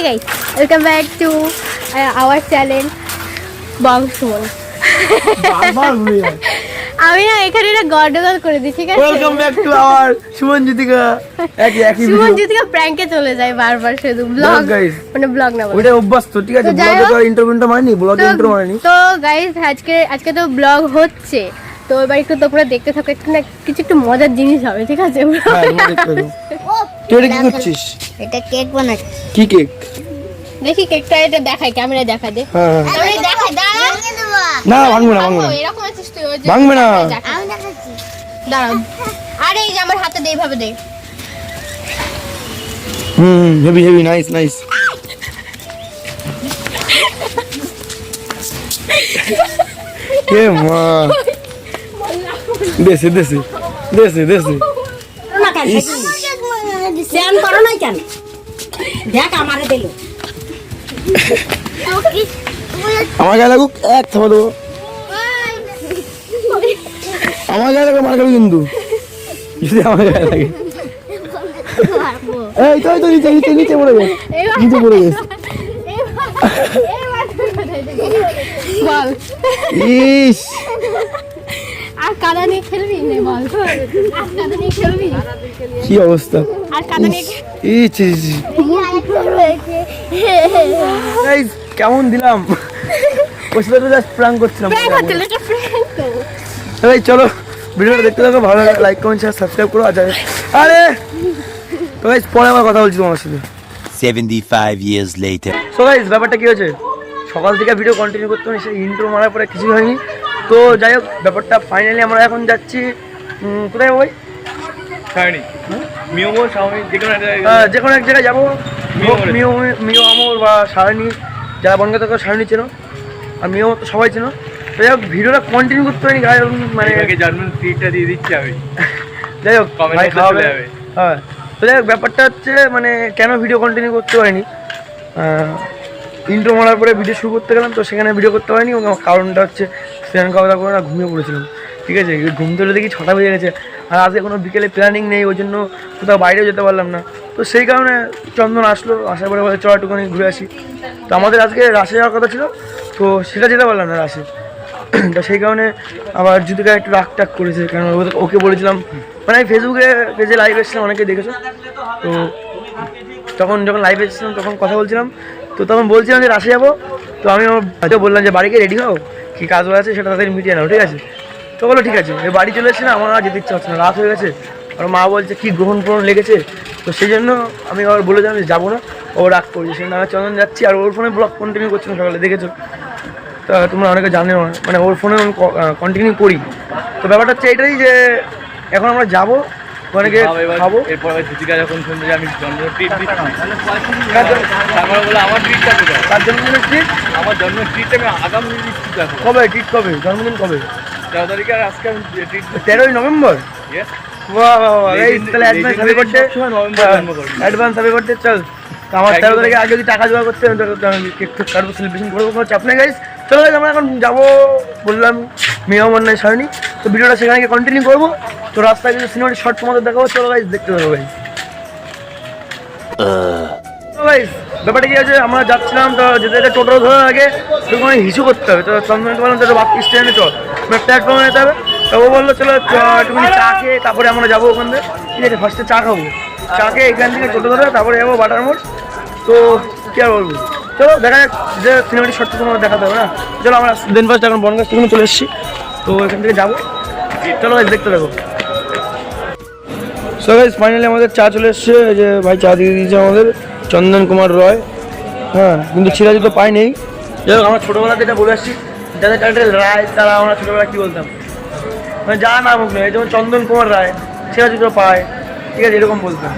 Hey guys welcome back to our channel যায় আমি না এখানে না গন্ডগোল করে দিই ঠিক আছে? Welcome back to our Suman Jyotika একই একই সুমন জ্যোতিকা প্র্যাঙ্কে চলে যায় বারবার শুধু ব্লগ guys। মানে ব্লগ না বলে। ওইটা অভ্যাস তো ঠিক আছে ব্লগে তো। ইন্টারভিউটা মারেনি ব্লগে ইন্টারভিউ মারেনি তো গাইস আজকে আজকে তো ব্লগ হচ্ছে। তো এবার একটু তোমরা দেখতে থাকো একটু না কিছু একটু মজার জিনিস হবে ঠিক আছে? হ্যাঁ। তুই এটা কি করছিস? এটা কেক বানাচ্ছি। কি কেক? দেখি কেকটা এটা দেখাই ক্যামেরা দেখা দে। হ্যাঁ হ্যাঁ। দেখাই দাঁড়া না ভাঙবে না ভাঙবে না। এরকম আছিস তুই ওই যে- ভাঙবে না। আমি দেখাচ্ছি। দাঁড়াও। আরে এই যে আমার হাতে দে এইভাবে দে। Hmm heavy heavy nice nice. কে মা? দেশে দেশে দেশে দেশে। না করো না কেন? দেখ আমারে দিল। আমার গায়ে লাগুক এক থামা দেবো। আমার গায়ে লাগে কিন্তু যদি আমার গায়ে লাগে। এই তো তো নিচে নিচে নিচে পড়ে গেছে। নিচে পড়ে গেছে। ইস। কাদা নিয়ে খেলবি? নে বল। আর কাদা নিয়ে খেলবি? কি অবস্থা? আর কাদা নিয়ে। কেমন দিলাম? ওর সাথে জাস্ট প্রাং করছিলাম। চলো ভিডিওটা দেখতে থাকো ভালো লাগে লাইক কমেন্ট শেয়ার সাবস্ক্রাইব করো আর যাবে। আরে! তো গাইস পরে আমার কথা বলছি তোমার সাথে। 75 years later. সো গাইস ব্যাপারটা কি হয়েছে? সকাল থেকে ভিডিও কন্টিনিউ করতে হবে সেই ইন্ট্রো মারার পরে কিছুই হয়নি। তো যাই হোক ব্যাপারটা ফাইনালি আমরা এখন যাচ্ছি কোথায় ওই যে কোনো এক জায়গায় যাব। মিও। মিও আমর বা সারণী যারা বনগা থেকে সারণী চেনো আর মিও তো সবাই চেনো। তো যাই হোক ভিডিওটা কন্টিনিউ করতে পারিনি গায়ে মানে জার্মান ট্রিটটা দিয়ে দিচ্ছি আমি। যাই হোক খাওয়াবে হ্যাঁ। তো যাই হোক ব্যাপারটা হচ্ছে মানে কেন ভিডিও কন্টিনিউ করতে পারিনি? ইন্ট্রো মারার পরে ভিডিও শুরু করতে গেলাম, তো সেখানে ভিডিও করতে পারিনি কারণটা হচ্ছে খাওয়া দাওয়া করে না, ঘুমিয়ে পড়েছিলাম। ঠিক আছে ঘুম তুলে দেখি ছটা বেজে গেছে, আর আজকে কোনো বিকেলে প্ল্যানিং নেই, ওই জন্য কোথাও বাইরেও যেতে পারলাম না। তো সেই কারণে চন্দন আসলো, আসার পরে বলে, চল একটুখানি ঘুরে আসি। তো আমাদের আজকে রাশে যাওয়ার কথা ছিল, তো সেটা যেতে পারলাম না রাশে। তো সেই কারণে আবার যুদিকা একটু রাগ টাক করেছে, কারণ ওকে বলেছিলাম মানে আমি ফেসবুকে পেজে লাইভ এসেছিলাম অনেকে দেখেছ, তো তখন যখন লাইভ এসেছিলাম, তখন কথা বলছিলাম তো তখন বলছিলাম যে রাশে যাব, তো আমি আমার বললাম যে বাড়িকে রেডি হও, কি কাজ আছে সেটা তাদের মিটিয়ে নাও, ঠিক আছে? তো বলো ঠিক আছে। বাড়ি চলে এসেছি না, আমার আর যেতে ইচ্ছা হচ্ছে না, রাত হয়ে গেছে। আর মা বলছে, কি গ্রহণ ফ্রহণ লেগেছে? তো সেই জন্য আমি আবার বলেছিলাম যে যাব না, ও রাগ করছে। সেই আমি চন্দন যাচ্ছি, আর ওর ফোনে ব্লগ কন্টিনিউ করছিলাম সকালে, দেখেছ? তা তোমরা অনেকে জানো না মানে ওর ফোনে আমি কন্টিনিউ করি। তো ব্যাপারটা হচ্ছে এটাই যে, এখন আমরা যাব ওখানে গিয়ে খাব। এরপর আবার যখন শুনবে যে আমি জন্ম ট্রিট দিচ্ছি জন্য- তারপরে বলে আমার ট্রিটটা কোথায় তার জন্মদিনের ট্রিট আমার জন্ম ট্রিট আমি আগামী দিচ্ছি কবে? ট্রিট কবে? জন্মদিন কবে? তেরো তারিখে আর আজকে আমি ট্রিট তেরোই নভেম্বর? অ্যাডভান্স চল। তো আমার তেরো তারিখে আগে যদি টাকা জোগাড় করতে কাটবো সেলিব্রেশন করব কোনো চাপ নেই গাইস চলো আমরা এখন যাব বললাম মেয়ে আমার নয় সারণী তো ভিডিওটা সেখানে কন্টিনিউ করব। তো রাস্তায় কিছু সিনেমাটি শর্ট তোমাদের দেখাবো, চলো গাইস দেখতে পাবো কি আছে আমরা যাচ্ছিলাম যেতে টোটো আগে করতে হবে। তো বললাম তো প্ল্যাটফর্মে যেতে হবে। বলল, চলো, চা খেয়ে তারপরে আমরা যাব ওখান থেকে ঠিক আছে ফার্স্টে চা খাব। চা খেয়ে এখান থেকে টোটো তারপরে যাব তো কি আর বলব? দেখা যাক যে তোমার না? চলো, আমরা ফার্স্ট এখন চলে এসেছি। তো এখান থেকে যাব। চলো দেখতে থাকো। সো গাইস ফাইনালি আমাদের চা চলে এসছে। যে ভাই চা দিয়ে দিয়েছে আমাদের, চন্দন কুমার রয়। হ্যাঁ কিন্তু ছিরাজি তো পাই নেই। যাই হোক, আমরা ছোটোবেলাতে যেটা বলে আসছি। যাদের ক্যারেক্টার রায়, তারা আমরা ছোটোবেলা কী বলতাম? মানে যা নাম হোক না যেমন চন্দন কুমার রায় ছিরাজি তো পায়। ঠিক আছে, এরকম বলতাম।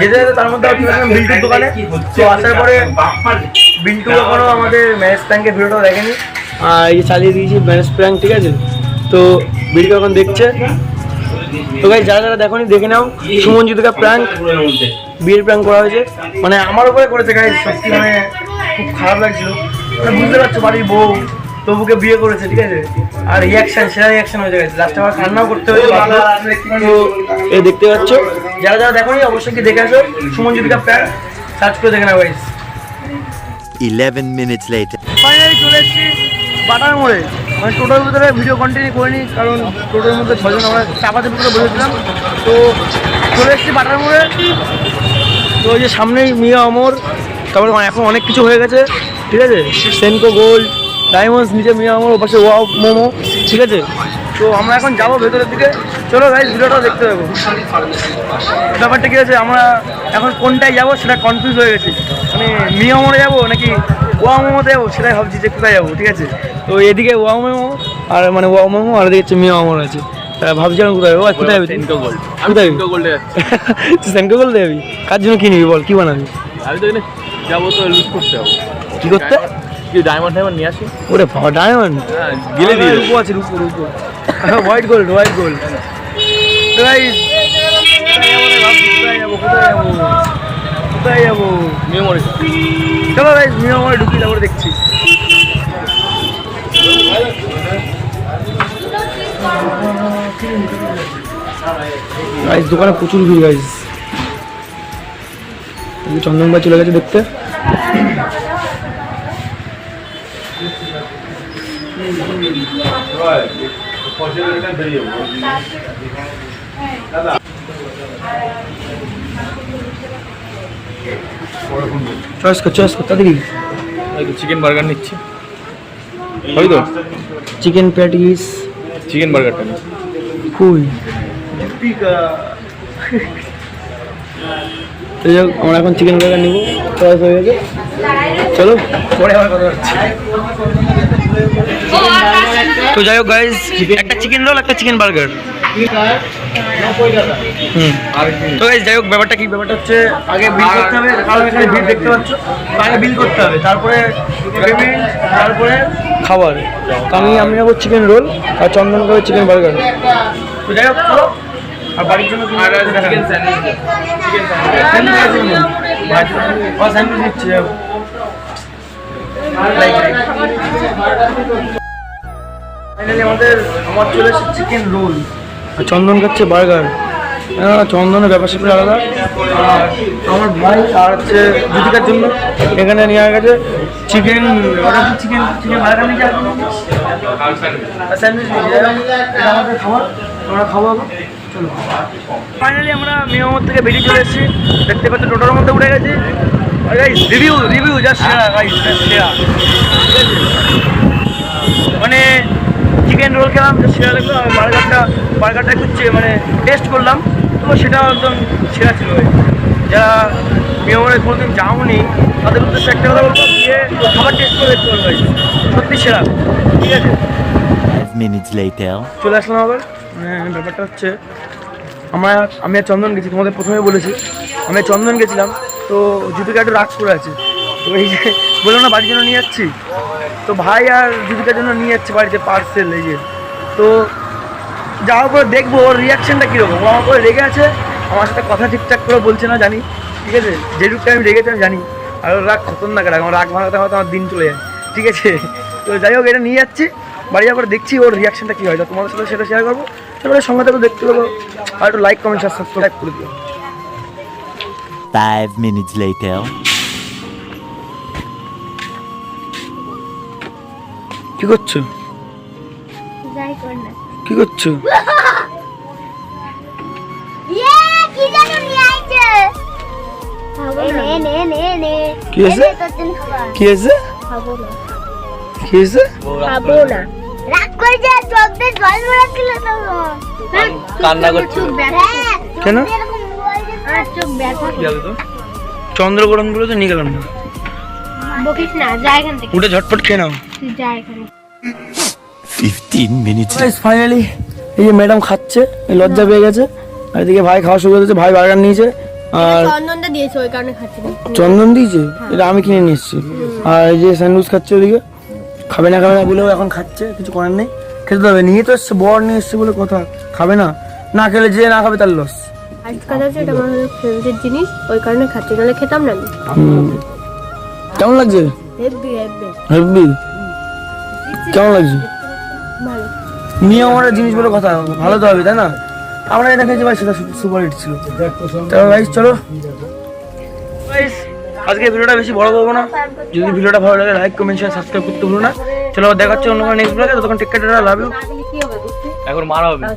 যেতে যেতে তার মধ্যে বিল্টুর দোকানে। তো আসার পরে বিল্টু এখনও আমাদের ম্যানেজ প্র্যাঙ্কের ভিডিওটা দেখেনি। আর এই যে চালিয়ে দিয়েছি ম্যানেজ প্র্যাঙ্ক ঠিক আছে? তো বিল্টু এখন দেখছে। তো গাইজ যারা যারা দেখোনি দেখে নাও। সুমন জিতুকা প্র্যাঙ্ক বিয়ের প্র্যাঙ্ক করা হয়েছে। মানে আমার উপরে করেছে গাইজ সত্যি মানে খুব খারাপ লাগছিল। মানে বুঝতে পারছ বাড়ির বউ তবুকে বিয়ে করেছে ঠিক আছে? আর রিয়াকশন সেরা রিয়াকশন হয়ে গেছে লাস্টে আমার কান্নাও করতে হয়েছে। তো এই দেখতে পাচ্ছ? যারা যারা দেখোনি অবশ্যই কি দেখে আসো। সুমন জিতুকা প্র্যাঙ্ক সার্চ করে দেখে নাও গাইজ 11 minutes later. ফাইনালি চলে এসেছি বাটার মোড়ে। মানে টোটোর ভিতরে ভিডিও কন্টিনিউ করিনি কারণ টোটোর মধ্যে ছজন আমরা চাপাতে ভিতরে বসেছিলাম তো চলে এসেছি বাটার মোড়ে। তো ওই যে সামনেই মিয়া অমর তারপরে মানে এখন অনেক কিছু হয়ে গেছে ঠিক আছে? সেনকো গোল্ড ডায়মন্ডস নিচে মিয়া অমর ওপাশে ওয়াও মোমো ঠিক আছে? তো আমরা এখন যাব ভেতরের দিকে। চলো ভাই ভিডিওটা দেখতে যাব ব্যাপারটা কি আছে আমরা এখন কোনটায় যাব সেটা কনফিউজ হয়ে গেছি। মানে মিয়া মোড়ে যাব নাকি ওয়া মোমোতে যাব সেটাই ভাবছি যে কোথায় যাব ঠিক আছে? তো এদিকে ওয়া মোমো আর মানে ওয়া মোমো আর এদিকে হচ্ছে মিয়া মোমো আছে তা ভাবছি আমি কোথায় যাব কোথায় যাবি? সেনকো গোল্ড? সেনকো গোল্ডে তুই সেনকো গোল্ড যাবি? কার জন্য কি নিবি বল কি বানাবি? আমি তো যাব তো লুজ করতে যাব। কি করতে? কি ডায়মন্ড ডায়মন্ড নিয়ে আসি? ওরে বাবা ডায়মন্ড হ্যাঁ গেলে দিয়ে। রূপো আছে রূপো রূপো। White gold white gold guys কোথায় যাব? কোথায় যাব। কোথায় যাব নিয়ে মরে চলো গাইস আমার ঢুকি তারপরে দেখছি। গাইস দোকানে প্রচুর ভিড় গাইস চন্দন ভাই চলে গেছে দেখতে। চয়েস কর চয়েস কর তাড়াতাড়ি চিকেন বার্গার নিচ্ছি। ওই তো চিকেন প্যাটিস চিকেন বার্গারটা নিচ্ছি কুই আমরা এখন চিকেন বার্গার নিবো। চয়েস হয়ে গেছে। চলো। তো যাই হোক গাইজ একটা চিকেন রোল একটা চিকেন বার্গার তো গাইজ যাই হোক ব্যাপারটা কি? ব্যাপারটা হচ্ছে আগে বিল করতে হবে কারণ এখানে বিল দেখতে পাচ্ছ। তো আগে বিল করতে হবে তারপরে পেমেন্ট তারপরে খাবার। আমি আমি নেব চিকেন রোল আর চন্দন খাবে চিকেন বার্গার তো যাই হোক আর বাড়ির জন্য চিকেন স্যান্ডউইচ স্যান্ডউইচ ফাইনালি আমাদের আমার চলে এসেছে চিকেন রোল আর চন্দন খাচ্ছে বার্গার চন্দনের ব্যাপার স্যাপার আলাদা। আমার ভাই আর হচ্ছে জুতিকার জন্য। এখানে নিয়ে গেছে চিকেন চিকেন চিকেন বার্গার নিয়ে স্যান্ডউইচ আমাদের খাবার। আমরা খাব চলো। ফাইনালি আমরা মিয়ামত থেকে বেরিয়ে চলে এসেছি। দেখতে পাচ্ছি টোটোর মধ্যে উঠে গেছি। রিভিউ রিভিউ যা সেরা মানে চিকেন রোল খেলাম তো সেরা লাগল আর বার্গারটা বার্গারটা একটু মানে টেস্ট করলাম তো সেটা একদম সেরা ছিল। যারা মিয়ামরে কোনোদিন যাওনি তাদের উদ্দেশ্যে একটা কথা বলব গিয়ে খাবার টেস্ট করে দেখতে পারবে ভাই। সত্যি সেরা। ঠিক আছে। 5 minutes later. চলে আসলাম আবার। মানে ব্যাপারটা হচ্ছে আমরা আমি আর চন্দন গেছি তোমাদের প্রথমে বলেছি। আমি চন্দন গেছিলাম। তো জুতিকা একটু রাগ করে আছে। তো এই যে বলল না, বাড়ির জন্য নিয়ে যাচ্ছি। তো ভাই আর জুতিকার জন্য নিয়ে যাচ্ছে বাড়িতে পার্সেল এই যে। তো যাওয়ার পরে দেখব ওর রিয়াকশনটা কীরকম। ও আমার পরে রেগে আছে, আমার সাথে কথা ঠিকঠাক করে বলছে না, জানি। ঠিক আছে? যেটুকটা আমি রেগেছি আমি জানি। আর ওর রাগ খতরনাক, রাগ আমার, রাগ ভাঙাতে হয়তো আমার দিন চলে যায়। ঠিক আছে? তো যাই হোক, এটা নিয়ে যাচ্ছি। বাড়ি যাওয়ার দেখছি ওর রিয়াকশনটা কী হয়। তো তোমাদের সাথে সেটা শেয়ার করব। তারপরে সঙ্গে থেকে, দেখতে পাবো আর একটু লাইক কমেন্ট সাবস্ক্রাইব করে দিও। 5 minutes later. কি করছ? কি করছ? ইয়ে কি জানো নিয়ে আইছে? নে। নে নে নে কি হয়েছে? কি হয়েছে? কি হয়েছে? খাব না। রাগ করে যা চোখ দিয়ে জল বেরোচ্ছিল তখন। কান্না করছিল। হ্যাঁ, কেন? চন্দ্রগ্রহণগুলো তো? নিয়ে গেলাম। না বকিস না যা এখান থেকে। উঠে ঝটপট খেয়ে নাও। যা এখান। থেকে 15 minutes later. ফাইনালি এই যে ম্যাডাম খাচ্ছে এই লজ্জা পেয়ে গেছে। আর এদিকে ভাই খাওয়া শুরু করেছে ভাই বার্গার নিয়েছে। আর চন্দনটা দিয়েছে ওই কারণে খাচ্ছি। চন্দন দিয়েছে? এটা আমি কিনে নিয়ে এসেছি। আর এই যে স্যান্ডউইচ খাচ্ছে ওদিকে। খাবে না খাবে না বলেও এখন খাচ্ছে কিছু করার নেই। খেতে হবে। নিয়ে তো এসছে বর নিয়ে এসছে বলে কথা। খাবে না। না খেলে যে না খাবে তার লস ফার্স্ট কথা হচ্ছে এটা আমার ফেভারিট জিনিস ওই কারণে খাচ্ছি নাহলে খেতাম না আমি। কেমন লাগছে? হেভি হেভি হেভি কেমন লাগছে? ভালো। নিয়ে আমার জিনিস বলে কথা ভালো তো হবে তাই না? আমরা এটা খেয়েছি ভাই সেটা সুপার হিট ছিল। তো ভাই চলো। আজকে ভিডিওটা বেশি বড় করব না। যদি ভিডিওটা ভালো লাগে লাইক কমেন্ট শেয়ার সাবস্ক্রাইব করতে ভুলো না। চলো দেখা হচ্ছে অন্য কোনো নেক্সট ব্লগে ততক্ষণ টেক লাভ এখন মারা হবে।